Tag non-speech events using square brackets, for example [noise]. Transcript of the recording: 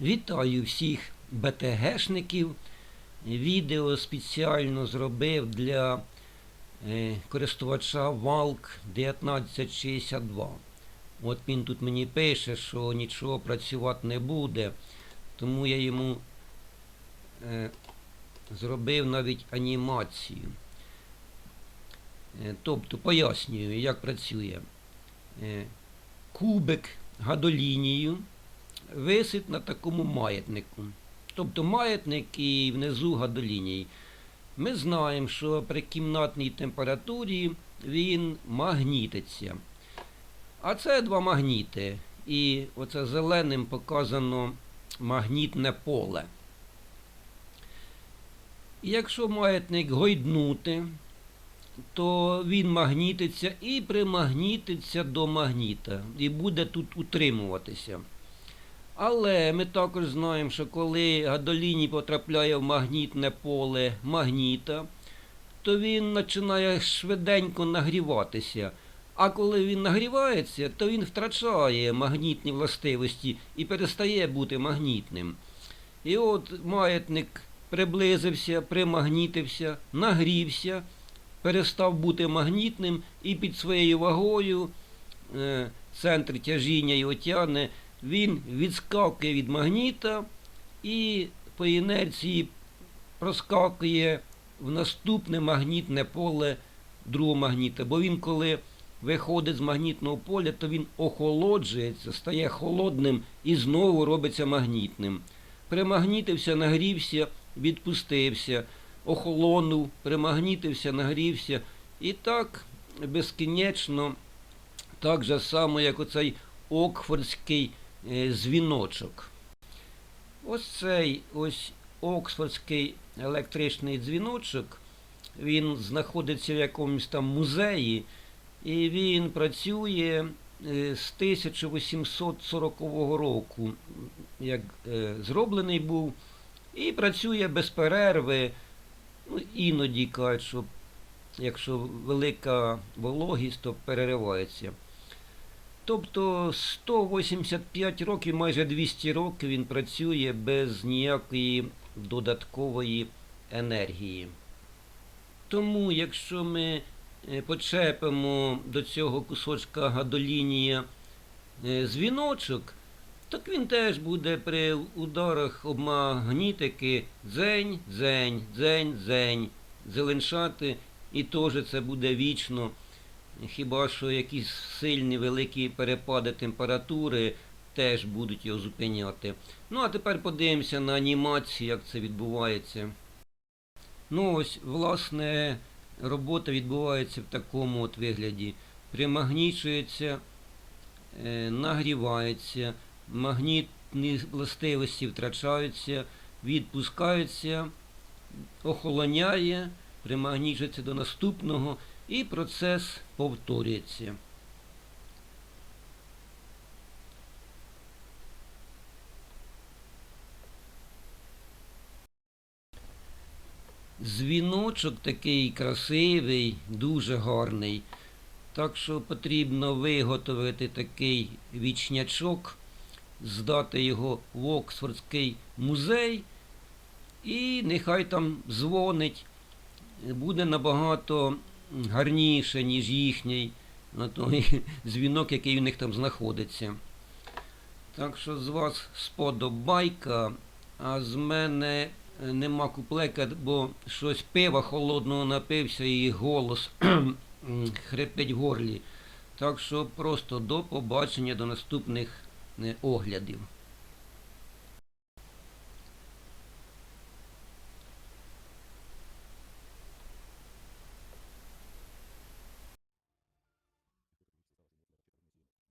Вітаю всіх БТГшників. Відео спеціально зробив для е, користувача Valk 1962. От він тут мені пише, що нічого працювати не буде, тому я йому е, зробив навіть анімацію. Е, тобто пояснюю, як працює. Кубик гадолінію висить на такому маятнику. Тобто маятник і внизу гадоліній. Ми знаємо, що при кімнатній температурі він магнітиться. А це два магніти. І оце зеленим показано магнітне поле. І якщо маятник гойднути, то він магнітиться і примагнітиться до магніта і буде тут утримуватися. Але ми також знаємо, що коли гадоліній потрапляє в магнітне поле магніта, то він починає швиденько нагріватися. А коли він нагрівається, то він втрачає магнітні властивості і перестає бути магнітним. І от маятник приблизився, примагнітився, нагрівся, перестав бути магнітним і під своєю вагою е, центр тяжіння його тягне, він відскакує від магніта і по інерції проскакує в наступне магнітне поле другого магніта. Бо він, коли виходить з магнітного поля, то він охолоджується, стає холодним і знову робиться магнітним. Примагнітився, нагрівся, відпустився, охолонув, примагнітився, нагрівся. І так безкінечно, так же само, як оцей Окфордський дзвіночок. Ось цей ось Оксфордський електричний дзвіночок, він знаходиться в якомусь там музеї, і він працює е, з 1840 року, як е, зроблений був, і працює без перерви. Ну, іноді кажуть, що якщо велика вологість, то переривається. Тобто 185 років, майже 200 років він працює без ніякої додаткової енергії. Тому, якщо ми е, почепимо до цього кусочка гадолінія е, дзвіночок, так він теж буде при ударах об магнітики дзень, дзень, дзень, дзень, зеленшати, і теж це буде вічно. Хіба що якісь сильні великі перепади температури теж будуть його зупиняти. Ну, а тепер подивимося на анімацію, як це відбувається. Ну ось, власне, робота відбувається в такому от вигляді. Примагнічується, е, нагрівається, магнітні властивості втрачаються, відпускаються, охолоняє, примагнічується до наступного і процес повторюється. Дзвіночок такий красивий, дуже гарний. Так що потрібно виготовити такий вічнячок, здати його в Оксфордський музей, і нехай там дзвонить. Буде набагато гарніше, ніж їхній на той [laughs] дзвінок, який у них там знаходиться. Так що з вас сподобайка, а з мене е, нема куплека, бо щось пива холодного напився і голос [clears throat] хрипить в горлі. Так що просто до побачення, до наступних е, оглядів.